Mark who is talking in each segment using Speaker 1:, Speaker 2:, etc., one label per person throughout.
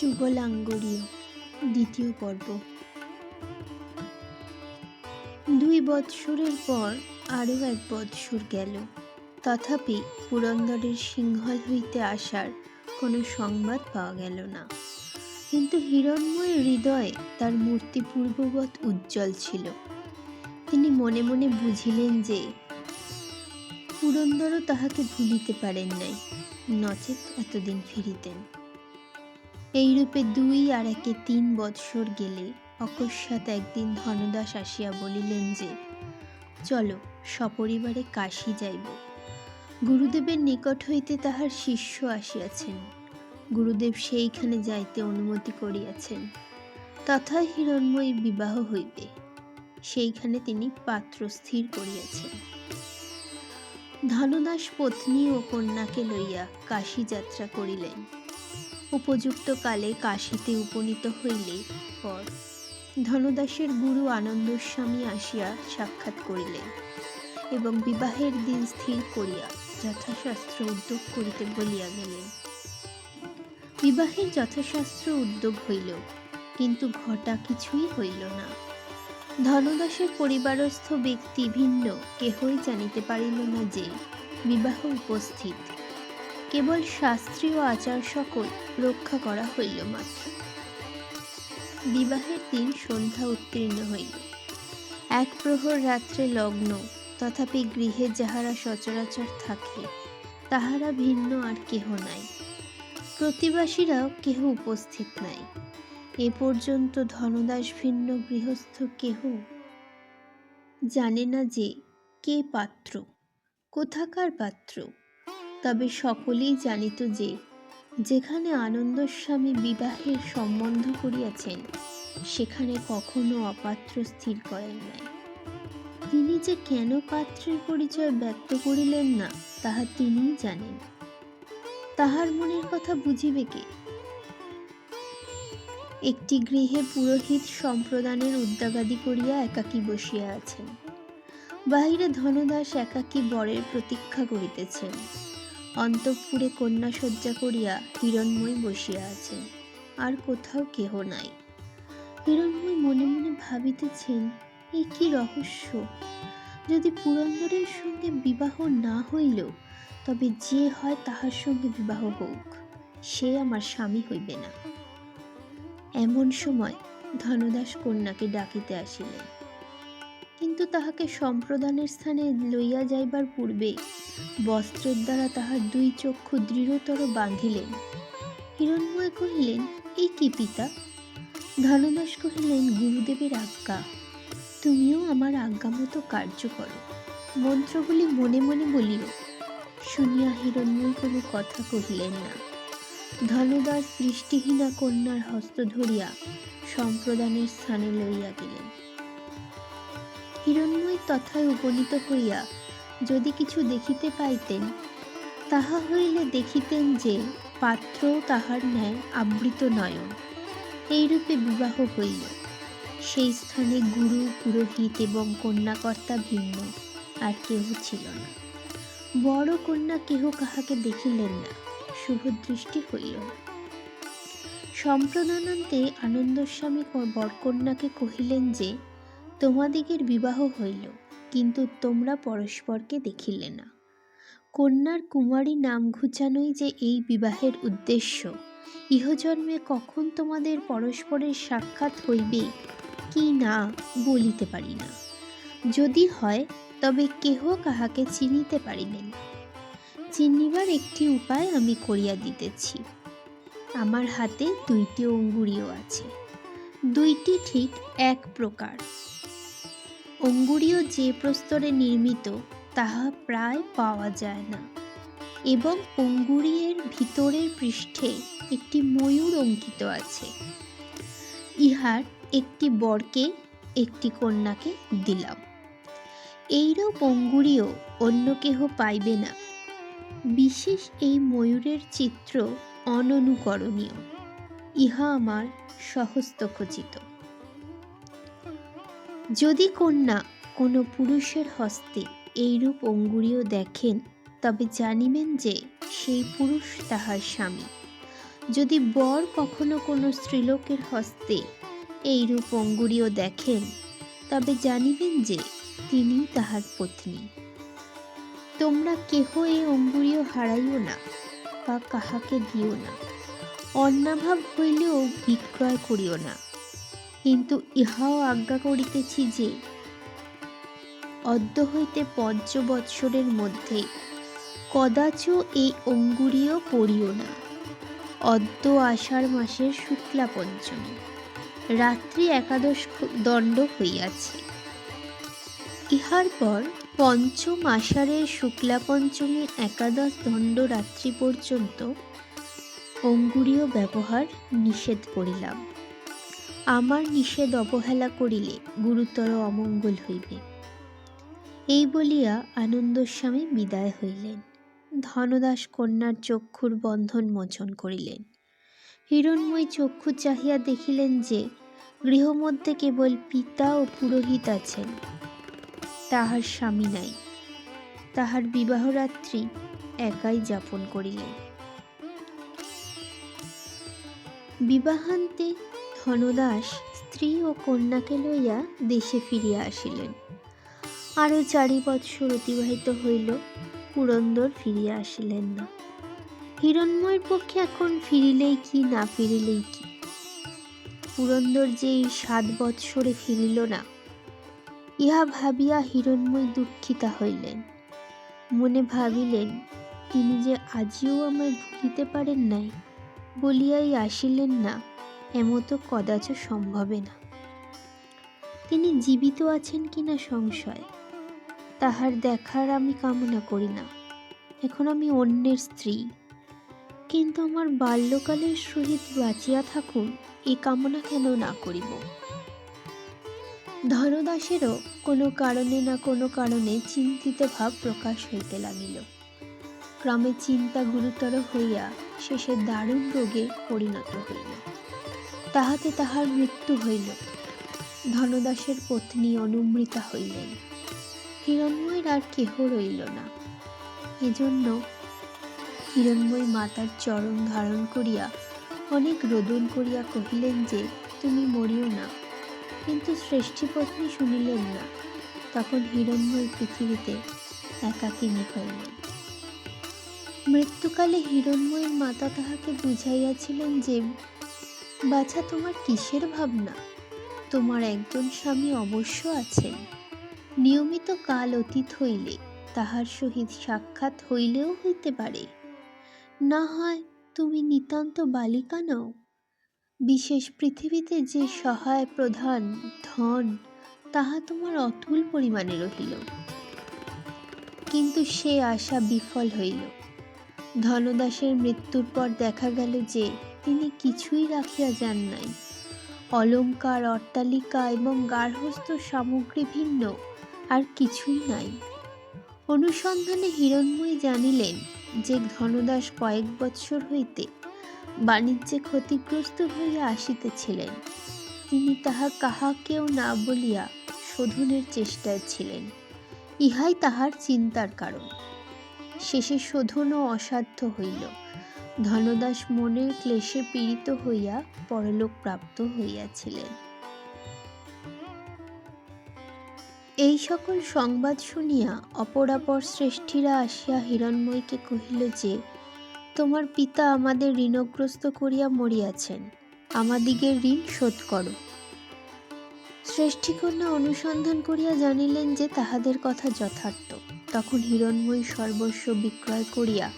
Speaker 1: যুগলাঙ্গরীয়, দ্বিতীয় পর্ব। দুই বৎসরের পর আরও এক বৎসর গেল। তথাপি পুরন্দরের সিংহল হইতে আসার কোনো সংবাদ পাওয়া গেল না। কিন্তু হিরণ্ময় হৃদয়ে তার মূর্তি পূর্ববৎ উজ্জ্বল ছিল। তিনি মনে মনে বুঝিলেন যে, পুরন্দরও তাহাকে ভুলিতে পারেন নাই, নচেত এতদিন ফিরিতেন। এইরূপে দুই আর একে তিন বৎসর গেলে অকস্মাৎ একদিন ধনদাস আসিয়া বলিলেন যে, চলো সপরিবারে কাশী যাইব। গুরুদেবের নিকট হইতে তাহার শিষ্য আসিয়াছেন। গুরুদেব সেইখানে যাইতে অনুমতি করিয়াছেন। তথা হিরণ্ময়ী বিবাহ হইবে। সেইখানে তিনি পাত্র স্থির করিয়াছেন। ধনদাস পত্নী ও কন্যাকে লইয়া কাশী যাত্রা করিলেন। উপযুক্ত কালে কাশীতে উপনীত হইলে পর ধনদাসের গুরু আনন্দস্বামী আসিয়া সাক্ষাৎ করিলেন এবং বিবাহের দিন স্থির করিয়া যথাশাস্ত্র উদ্যোগ করিতে বলিয়া গেলেন। বিবাহের যথাশাস্ত্র উদ্যোগ হইল, কিন্তু ঘটা কিছুই হইল না। ধনদাসের পরিবারস্থ ব্যক্তি ভিন্ন, কেহই জানিতে পারিল না যে বিবাহ উপস্থিত। কেবল শাস্ত্রীয় আচার সকল রক্ষা করা হইল মাত্র। বিবাহের দিন সন্ধ্যা উত্তীর্ণ হইল। এক প্রহর রাত্রে লগ্ন, তথাপি গৃহে যাহারা সচরাচর থাকে, তাহারা ভিন্ন আর কেহ নাই। প্রতিবাসীরাও কেহ উপস্থিত নাই। এ পর্যন্ত ধনদাস ভিন্ন গৃহস্থ কেহ জানে না যে কে পাত্র, কোথাকার পাত্র। তবে সকলেই জানিত যে, যেখানে আনন্দস্বামী বিবাহের সম্বন্ধ করিয়াছেন, সেখানে কখনো অপাত্র স্থির করেন নাই। তিনি যে কেন পাত্রের পরিচয় ব্যক্ত করিলেন না, তাহা তিনিই জানেন। তাহার মনের কথা বুঝিবে কে? একটি গৃহে পুরোহিত সম্প্রদানের উদ্যোগাদি করিয়া একাকী বসিয়া আছেন। বাহিরে ধনদাস একাকী বরের প্রতীক্ষা করিতেছেন। অন্তঃপুরে কন্যা শয্যা করিয়া হিরণ্ময় বসিয়া আছেন আর কোথাও কেহ নাই। হিরণ্ময় মনে মনে ভাবিতেছেন এই কি রহস্য? যদি পুরন্দরের সঙ্গে বিবাহ না হইল, তবে যে হয় তাহার সঙ্গে বিবাহ হোক, সে আমার স্বামী হইবে না। এমন সময় ধনদাস কন্যাকে ডাকিতে আসিলেন। কিন্তু তাহাকে সম্প্রদানের স্থানে লইয়া যাইবার পূর্বে বস্ত্রের দ্বারা তাহার দুই চক্ষু দৃঢ়তর বাঁধিলেন। হিরণ্ময় কহিলেন, এই কি পিতা? ধনদাস কহিলেন, গুরুদেবের আজ্ঞা। তুমিও আমার আজ্ঞা মতো কার্য করো। মন্ত্রগুলি মনে মনে বলিও। শুনিয়া হিরণ্ময় কোনো কথা কহিলেন না। ধনদাস দৃষ্টিহীনা কন্যার হস্ত ধরিয়া সম্প্রদানের স্থানে লইয়া গেলেন। হিরণ্ময় তথায় উপনীত হইয়া যদি কিছু দেখিতে পাইতেন, তাহা হইলে দেখিতেন যে পাত্রও তাহার ন্যায় আবৃত নয়ন। এইরূপে বিবাহ হইল। সেই স্থানে গুরু, পুরোহিত এবং কন্যাকর্তা ভিন্ন, আর কেহ ছিল না। বড় কন্যা কেহ কাহাকে দেখিলেন না শুভদৃষ্টি হইল না। সম্প্রদানান্তে আনন্দস্বামী বরকন্যাকে কহিলেন যে তোমাদিগের বিবাহ হইল, কিন্তু তোমরা পরস্পরকে দেখিলে না। কন্যার কুমারী নাম ঘুচানোই যে এই বিবাহের উদ্দেশ্য, ইহজন্মে কখন তোমাদের পরস্পরের সাক্ষাৎ হইবে কি না বলিতে পারি না। যদি হয়, তবে কেহ কাহাকে চিনিতে পারিবে না। চিনিবার একটি উপায় আমি করিয়া দিতেছি। আমার হাতে দুইটি অঙ্গুরীয় আছে। দুইটি ঠিক এক প্রকার। অঙ্গুরীয় যে প্রস্তরে নির্মিত, তাহা প্রায় পাওয়া যায় না। এবং অঙ্গুরীয়ের ভিতরের পৃষ্ঠে একটি ময়ূর অঙ্কিত আছে। ইহার একটি বরকে একটি কন্যাকে দিলাম। এইরূপ অঙ্গুরীয় অন্য কেহ পাইবে না। বিশেষ এই ময়ূরের চিত্র অননুকরণীয়। ইহা আমার সহস্ত খচিত যদি কন্যা কোনো পুরুষের হস্তে এইরূপ অঙ্গুরীয় দেখেন, তবে জানিবেন যে সেই পুরুষ তাহার স্বামী। যদি বর কখনো কোনো স্ত্রীলোকের হস্তে এইরূপ অঙ্গুরীয় দেখেন, তবে জানিবেন যে তিনি তাহার পত্নী। তোমরা কেহ এই অঙ্গুরীয় হারাইও না বা কাহাকে দিও না। অন্নাভাব হইলেও বিক্রয় করিও না। কিন্তু ইহাও আজ্ঞা করিতেছি যে, অদ্য হইতে পঞ্চ বৎসরের মধ্যে কদাচ এই অঙ্গুরীয় পড়িও না। অদ্য আষাঢ় মাসের শুক্লা পঞ্চমী, রাত্রি একাদশ দণ্ড হইয়াছে। ইহার পর পঞ্চম আষাঢ়ের শুক্লা পঞ্চমীর একাদশ দণ্ড রাত্রি পর্যন্ত অঙ্গুরীয় ব্যবহার নিষেধ করিলাম। আমার নিষেধ অবহেলা করিলে গুরুতর অমঙ্গল হইবে। এই বলিয়া আনন্দস্বামী বিদায় হইলেন। ধনদাস কন্যার চক্ষুর বন্ধন মোচন করিলেন। হিরণময় চক্ষু চাহিয়া দেখিলেন যে গৃহমধ্যে কেবল পিতা ও পুরোহিত আছেন। তাহার স্বামী নাই। তাহার বিবাহরাত্রি একাই যাপন করিলেন। বিবাহান্তে ধনদাস স্ত্রী ও কন্যাকে লইয়া দেশে ফিরিয়া আসিলেন। আরও চারি বৎসর অতিবাহিত হইল, পুরন্দর ফিরিয়া আসিলেন না। হিরণময়ের পক্ষে এখন ফিরিলেই কি, না ফিরিলেই কি? পুরন্দর যে এই সাত বৎসরে ফিরিল না, ইহা ভাবিয়া হিরণময় দুঃখিতা হইলেন। মনে ভাবিলেন, তিনি যে আজিও আমায় ভুলিতে পারেন নাই, বলিয়াই আসিলেন না। এমতো কদাচ সম্ভবে না। তিনি জীবিত আছেন কিনা সংশয়। তাহার দেখার আমি কামনা করি না। এখন আমি অন্যের স্ত্রী। কিন্তু আমার বাল্যকালের সহিত বাঁচিয়া থাকুন এই কামনা কেন না করিব? ধনদাসেরও কোনো কারণে না কোনো কারণে চিন্তিত ভাব প্রকাশ হইতে লাগিল। ক্রমে চিন্তা গুরুতর হইয়া শেষে দারুণ রোগে পরিণত হইল। তাহাতে তাহার মৃত্যু হইল। ধনদাসের পত্নী অনুমৃতা হইলেন। হিরণময়ের আর কেহ রইল না। এজন্য হিরণময় মাতার চরণ ধারণ করিয়া অনেক রোদন করিয়া কহিলেন যে, তুমি মরিও না। কিন্তু শ্রেষ্ঠীপত্নী শুনিলেন না। তখন হিরণময় পৃথিবীতে একাকিনী হইলেন মৃত্যুকালে হিরণময়ের মাতা তাহাকে বুঝাইয়াছিলেন যে বাছা তোমার কিসের ভাবনা? তোমার একজন স্বামী অবশ্য আছেন। নিয়মিত কাল অতীত হইলে তাহার সহিত সাক্ষাৎ হইলেও হইতে পারে। না হয় তুমি নিতান্ত বালিকা নও। বিশেষ পৃথিবীতে যে সহায় প্রধান, ধন, তাহা তোমার অতুল পরিমাণে রহিল। কিন্তু সে আশা বিফল হইল। ধনদাসের মৃত্যুর পর দেখা গেল যে তিনি কিছুই রাখিয়া যান নাই। অলঙ্কার, অট্টালিকা এবং গার্হস্থ সামগ্রী ভিন্ন, আর কিছুই নাই। অনুসন্ধানে হিরণময়ী জানিলেন যে ধনদাস কয়েক বৎসর হইতে বাণিজ্যে ক্ষতিগ্রস্ত হইয়া আসিতেছিলেন। তিনি তাহা কাহাকেও না বলিয়া শোধনের চেষ্টায় ছিলেন। ইহাই তাহার চিন্তার কারণ। শেষে শোধনও অসাধ্য হইল। ধনদাস মনের ক্লেশে পীড়িত হইয়া পরলোক প্রাপ্ত হইয়াছিলেন। এই সকল সংবাদ শুনিয়া অপরাপর শ্রেষ্ঠীরা আসিয়া হিরণময়ীকে কহিল যে, তোমার পিতা আমাদের ঋণগ্রস্ত করিয়া মরিয়াছেন, আমাদিগের ঋণ শোধ করো। শ্রেষ্ঠীকন্যা অনুসন্ধান করিয়া জানিলেন যে তাহাদের কথা যথার্থ। তখন হিরণময়ী সর্বস্ব বিক্রয় করিয়া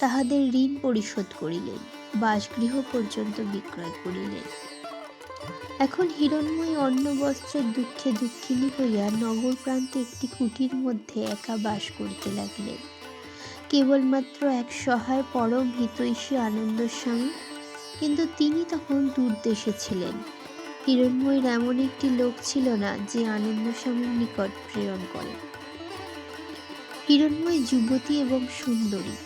Speaker 1: তাহাদের ঋণ পরিশোধ করিলেন, বাসগৃহ পর্যন্ত বিক্রয় করিলেন। এখন হিরণময়ী অন্ন বস্ত্রের দুঃখে দুঃখিনী হইয়া নগর প্রান্তে একটি কুটির মধ্যে একা বাস করিতে লাগিলেন। কেবলমাত্র এক সহায় পরম হিতৈষী আনন্দস্বামী, কিন্তু তিনি তখন দূর দেশে ছিলেন। হিরণময়ীর এমন একটি লোক ছিল না যে আনন্দস্বামীর নিকট প্রেরণ করে। হিরণময়ী যুবতী এবং সুন্দরী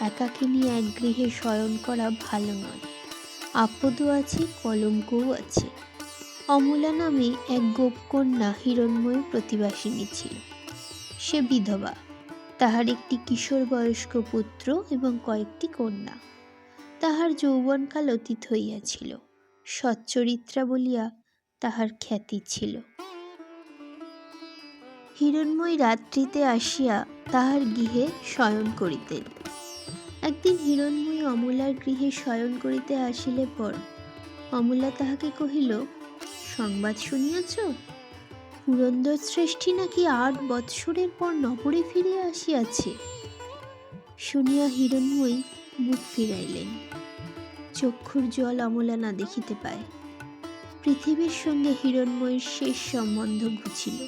Speaker 1: একাকিনী এক গৃহে শয়ন করা ভালো নয়। আপদও আছে, কলঙ্কও আছে। অমলা নামে এক গোপকন্যা হিরণময় প্রতিবাসিনী ছিল। সে বিধবা, তাহার একটি কিশোর বয়স্ক পুত্র এবং কয়েকটি কন্যা। তাহার যৌবনকাল অতীত হইয়াছিল, সচ্চরিত্রা বলিয়া তাহার খ্যাতি ছিল। হিরণময়ী রাত্রিতে আসিয়া তাহার গৃহে শয়ন করিতেন। একদিন হিরণময়ী অমলার গৃহে শয়ন করিতে আসিলে পর, অমলা তাহাকে কহিল, সংবাদ শুনিয়াছ? পুরন্দর শ্রেষ্ঠী নাকি আট বৎসরের পর নগরে ফিরিয়া আসিয়াছে? শুনিয়া হিরণময়ী মুখ ফিরাইলেন। চক্ষুর জল অমলা না দেখিতে পায়। পৃথিবীর সঙ্গে হিরণময়ীর শেষ সম্বন্ধ ঘুচিল।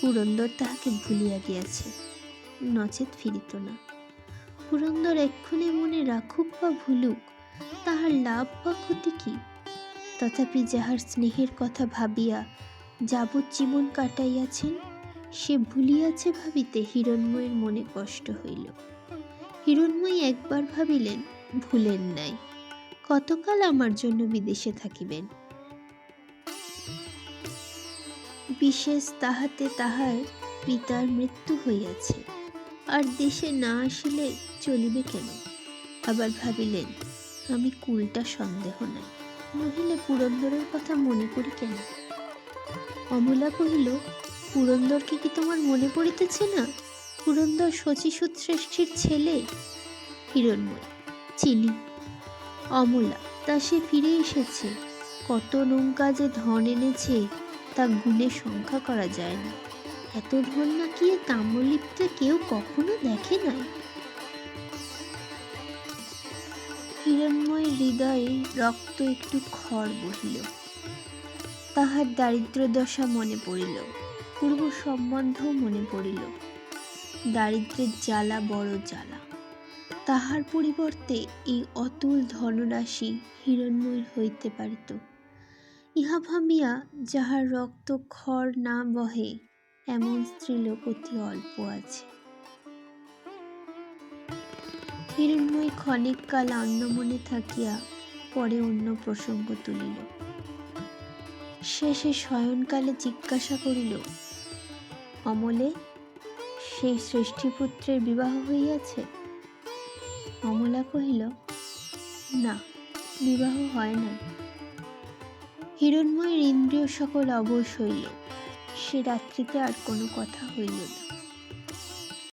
Speaker 1: পুরন্দর তাহাকে ভুলিয়া গিয়াছে। নচেত ফিরিত না। পুরন্দর এক্ষণে মনে রাখুক বা ভুলুক, তাহার লাভ বা ক্ষতি কি? তথাপি যাহার স্নেহের কথা ভাবিয়া যাবজ্জীবন কাটাইয়াছেন, সে ভুলিয়াছে ভাবিতে হিরণময়ীর মনে কষ্ট হইল। হিরণময়ী একবার ভাবিলেন, ভুলেন নাই। কতকাল আমার জন্য বিদেশে থাকিবেন? বিশেষ তাহাতে তাহার পিতার মৃত্যু হইয়াছে। আর দেশে না আসিলে চলিবে কেন? আবার ভাবিলেন, আমি কুলটা সন্দেহ নাই। নহিলে পুরন্দরের কথা মনে করি কেন? অমলা কহিল, পুরন্দরকে কি তোমার মনে পড়িতেছে না? পুরন্দর শচীসুত শ্রেষ্ঠীর ছেলে? হিরণময়, চিনি। অমলা, তা সে ফিরে এসেছে। কত নৌকা যে ধন এনেছে, তা গুণে সংখ্যা করা যায় না। এত ধন নাকি তাম্রলিপ্তে কেউ কখনো দেখে নাই? হিরণময় হৃদয়ে রক্ত একটু খড় বহিল। তাহার দারিদ্র দশা মনে পড়িল, পূর্ব সম্বন্ধ মনে পড়িল। দারিদ্রের জ্বালা বড় জ্বালা। তাহার পরিবর্তে এই অতুল ধনরাশি হিরণময়ীর হইতে পারিত। ইহা ভাবিয়া যাহার রক্ত খড় না বহে এমন স্ত্রীলোক অতি অল্প আছে। হিরণময়ী ক্ষণিক কাল অন্যমনে থাকিয়া পরে অন্য প্রসঙ্গ তুলিল। শেষে শয়নকালে জিজ্ঞাসা করিল, অমলে সেই শ্রেষ্ঠীপুত্রের বিবাহ হইয়াছে? অমলা কহিল, না, বিবাহ হয় নাই। হিরণময়ের ইন্দ্রিয় সকল অবশ হইল সে রাত্রিতে আর কোনো কথা হইল না।